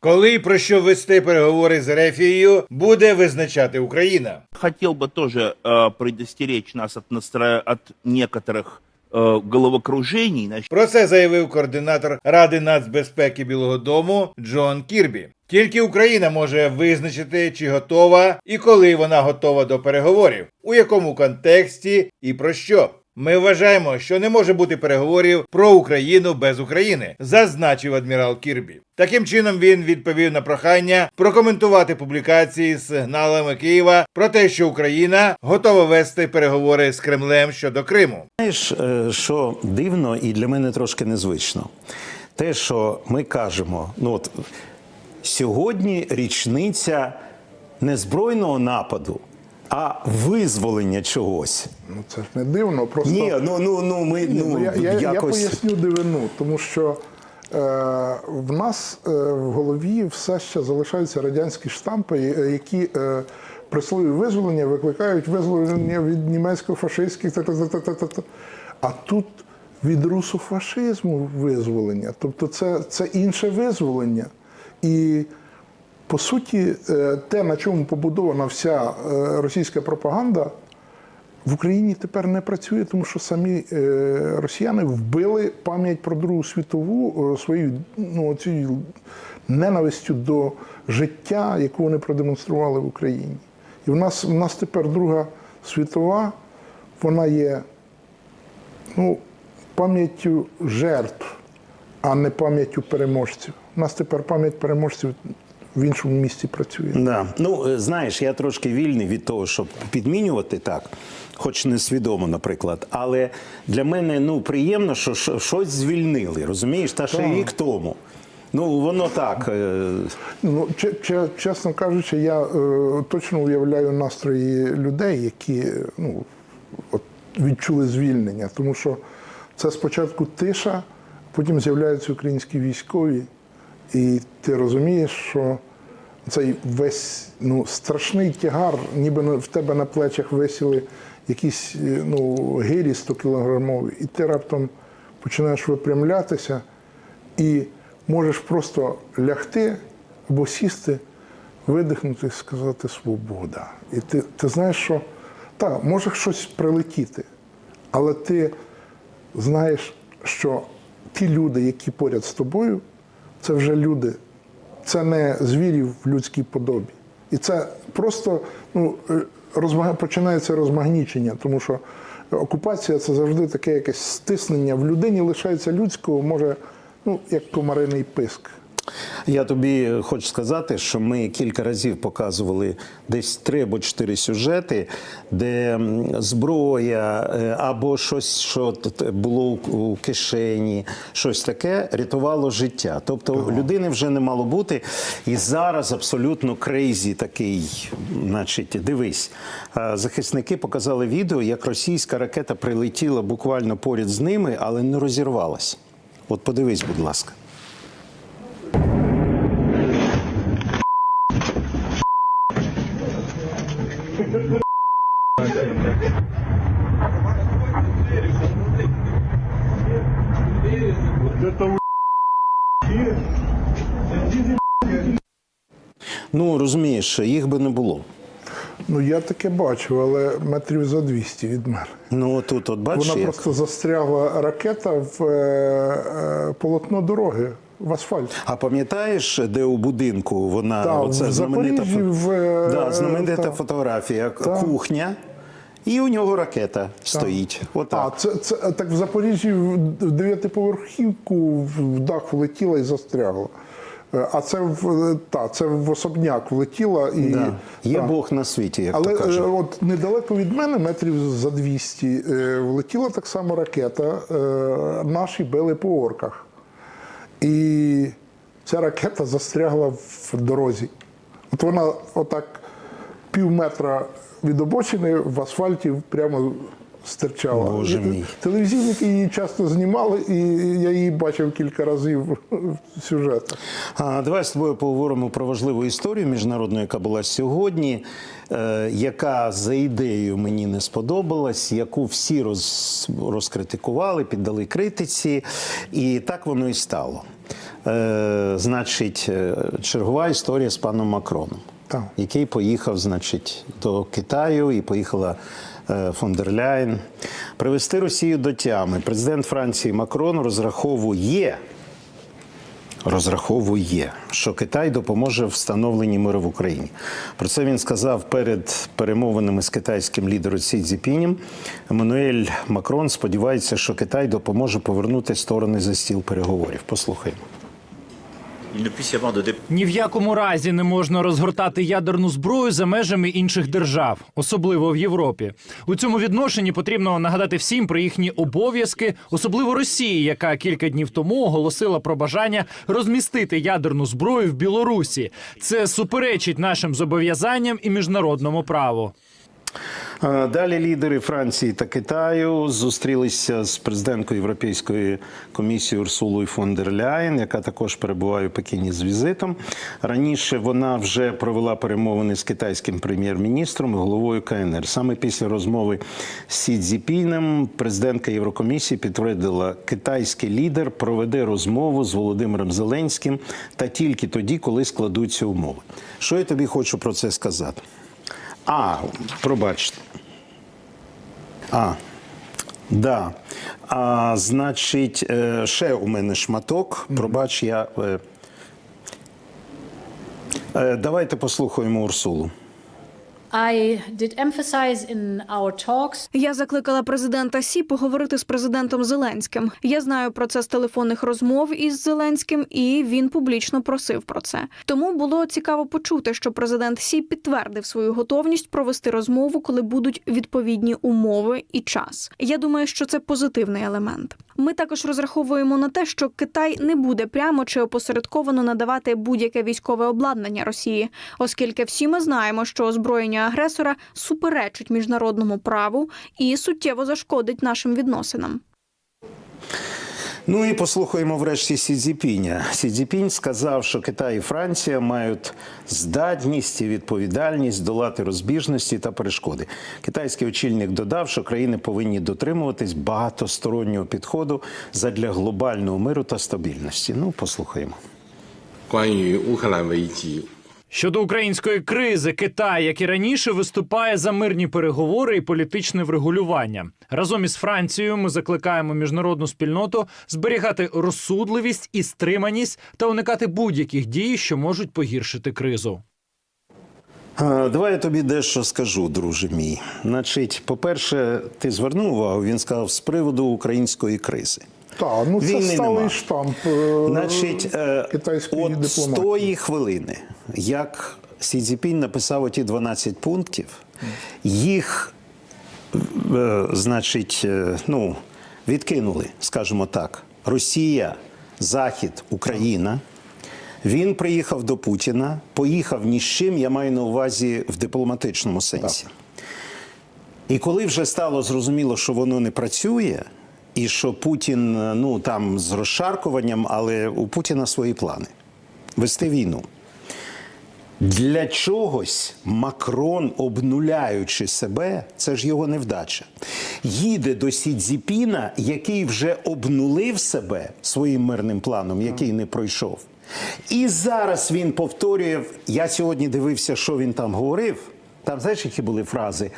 Коли і про що вести переговори з Ерефією, буде визначати Україна. Хотел бы тоже э, предостеречь нас от, настро... от некоторых э, головокружений. Значит, Про це заявив координатор Ради нацбезпеки Білого Дому Джон Кірбі. Тільки Україна може визначити, чи готова і коли вона готова до переговорів, у якому контексті і про що. Ми вважаємо, що не може бути переговорів про Україну без України, зазначив адмірал Кірбі. Таким чином він відповів на прохання прокоментувати публікації з сигналами Києва про те, що Україна готова вести переговори з Кремлем щодо Криму. Знаєш, е, що дивно і для мене трошки незвично. Те, що ми кажемо, ну от сьогодні річниця не збройного нападу, а визволення чогось. Ну це ж не дивно, просто Ні, ну ну ну ми Ні, ну, ну, я, я, я поясню дивину, тому що е, в нас е, в голові все ще залишаються радянські штампи, е, які е, при слові визволення викликають визволення від німецько-фашистських та-та-та-та-та. А тут від русофашизму визволення. Тобто це, це інше визволення. І по суті, е, те, на чому побудована вся е, російська пропаганда, в Україні тепер не працює, тому що самі е, росіяни вбили пам'ять про Другу світову своєю ну, цією ненавистю до життя, яку вони продемонстрували в Україні. І в нас, в нас тепер Друга світова, вона є ну, пам'яттю жертв, а не пам'яттю переможців. У нас тепер пам'ять переможців в іншому місці працює. Да. Ну, е, знаєш, я трошки вільний від того, щоб підмінювати так, хоч не свідомо, наприклад. Але для мене ну, приємно, що що- щось звільнили, розумієш? Та ще рік тому. Ну, воно так. е, Ну, че- че- чесно кажучи, я е, точно уявляю настрої людей, які ну, от, відчули звільнення. Тому що це спочатку тиша, потім з'являються українські військові, і ти розумієш, що цей весь ну, страшний тягар, ніби в тебе на плечах висіли якісь е, ну, гирі 100 кілограмові, і ти раптом починаєш випрямлятися і можеш просто лягти або сісти, видихнути і сказати свобода. І ти, ти знаєш, що так, може щось прилетіти, але ти знаєш, що ті люди, які поряд з тобою, це вже люди, це не звірі в людській подобі. І це просто ну, розмаг... починається розмагнічення, тому що окупація це завжди таке якесь стиснення. В людині лишається людського, може, ну, як комариний писк. Я тобі хочу сказати, що ми кілька разів показували десь три або чотири сюжети, де зброя е, або щось, що було у- кишені, щось таке рятувало життя. Тобто у людини вже не мало бути. І зараз абсолютно крейзі такий. Значить, дивись, е, захисники показали відео, як російська ракета прилетіла буквально поряд з ними, але не розірвалась. От подивись, будь ласка. Ну розумієш, їх би не було. Ну, я таке бачив, але метрів за 200 від мене. Ну тут, от бачиш, Вона як? просто застрягла ракета в е, е, полотно дороги, в асфальт. а пам'ятаєш, де у будинку вона Так, оце в знаменита, Запоріжжі, фо- в, да, знаменита так. фотографія, кухня, і у нього ракета стоїть. А, Отак. це, це так в Запоріжжі в дев'ятиповерхівку в дах влетіла і застрягла. Е, А це в та, це в особняк влетіла і Да. Є та. Бог на світі, як Але то е, от недалеко від мене, метрів за 200, е, влетіла так само ракета. е, Наші били по орках. І ця ракета застрягла в дорозі. От вона отак пів метра від обочини в асфальті прямо стирчала. Боже мій. Телевізійники її часто знімали, і я її бачив кілька разів в сюжетах. А, давай з тобою поговоримо про важливу історію міжнародну, яка була сьогодні, е, яка за ідеєю мені не сподобалась, яку всі роз, розкритикували, піддали критиці, і так воно і стало. е, значить, е, чергова історія з паном Макроном, Так. який поїхав, значить, до Китаю і поїхала е, фон. Привести Росію до тями. Президент Франції Макрон розраховує. Розраховує, що Китай допоможе встановленні миру в Україні. Про це він сказав перед перемовинами з китайським лідером Сі Цзіпінем. Еммануель Макрон сподівається, що Китай допоможе повернути сторони за стіл переговорів. Послухаймо. Ні в якому разі не можна розгортати ядерну зброю за межами інших держав, особливо в Європі. У цьому відношенні потрібно нагадати всім про їхні обов'язки, особливо Росії, яка кілька днів тому оголосила про бажання розмістити ядерну зброю в Білорусі. Це суперечить нашим зобов'язанням і міжнародному праву. Е, Далі лідери Франції та Китаю зустрілися з президенткою Європейської комісії Урсулою фон дер Ляєн, яка також перебуває у Пекіні з візитом. Раніше вона вже провела перемовини з китайським прем'єр-міністром головою КНР. Саме після розмови з Сі Цзіпіном президентка Єврокомісії підтвердила, китайський лідер проведе розмову з Володимиром Зеленським та тільки тоді, коли складуться умови. Що я тобі хочу про це сказати? А, пробачте. А, да. А, значить, е, ще у мене шматок. Пробач, я. е, е, Давайте послухаємо Урсулу. Я закликала президента Сі поговорити з президентом Зеленським. Я знаю про це з телефонних розмов із Зеленським, і він публічно просив про це. Тому було цікаво почути, що президент Сі підтвердив свою готовність провести розмову, коли будуть відповідні умови і час. Я думаю, що це позитивний елемент. Ми також розраховуємо на те, що Китай не буде прямо чи опосередковано надавати будь-яке військове обладнання Росії, оскільки всі ми знаємо, що озброєння агресора суперечить міжнародному праву і суттєво зашкодить нашим відносинам. Ну і послухаємо врешті Сі Цзіпіня. Сі Цзіпінь сказав, що Китай і Франція мають здатність і відповідальність долати розбіжності та перешкоди. Китайський очільник додав, що країни повинні дотримуватись багатостороннього підходу задля глобального миру та стабільності. Ну, послухаємо. 关于乌克兰危机， Щодо української кризи, Китай, як і раніше, виступає за мирні переговори і політичне врегулювання. Разом із Францією ми закликаємо міжнародну спільноту зберігати розсудливість і стриманість та уникати будь-яких дій, що можуть погіршити кризу. Давай я тобі дещо скажу, друже мій. Значить, по-перше, ти звернув увагу, він сказав з приводу української кризи. Так, ну це Війни сталий нема. штамп е, Значить, е, китайської от з тої хвилини, як Сі Цзіпінь написав оті 12 пунктів, їх, е, значить, ну, відкинули, скажімо так, Росія, Захід, Україна. Він приїхав до Путіна, поїхав ні з чим, я маю на увазі в дипломатичному сенсі. І коли вже стало зрозуміло, що воно не працює, і що Путін е, ну там з розшаркуванням, але у Путіна свої плани вести війну. Для чогось Макрон, обнуляючи себе, це ж його невдача, їде до Сі Цзіпіна, який вже обнулив себе своїм мирним планом, який не пройшов. І зараз він повторює. Я сьогодні дивився, що він там говорив. Там знаєш, які були фрази,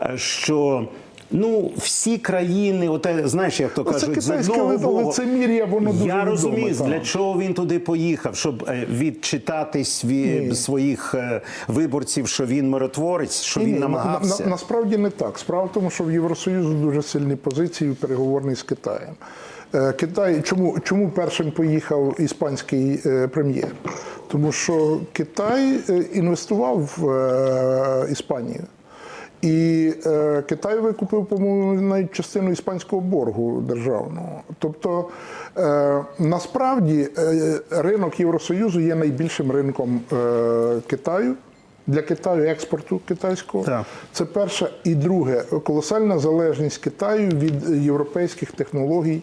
Е, що. Ну, всі країни, оте, знаєш, як то кажуть, з китайське одного ли- лицемір'я, воно дуже Я розумію, для чого він туди поїхав, щоб е, відчитатись від своїх е, виборців, що він миротворець, що Ні, він ні, на- намагався. На, насправді не так. Справа в тому, що в Євросоюзу дуже сильні позиції переговорні з Китаєм. Е, Китай, чому, чому першим поїхав іспанський прем'єр? Тому що Китай інвестував в Іспанію. І е, Китай викупив, по-моєму, навіть частину іспанського боргу державного. Тобто, е, насправді, е, ринок Євросоюзу є найбільшим ринком е, Китаю. Для Китаю експорту китайського Так. це перше. І друге, колосальна залежність Китаю від європейських технологій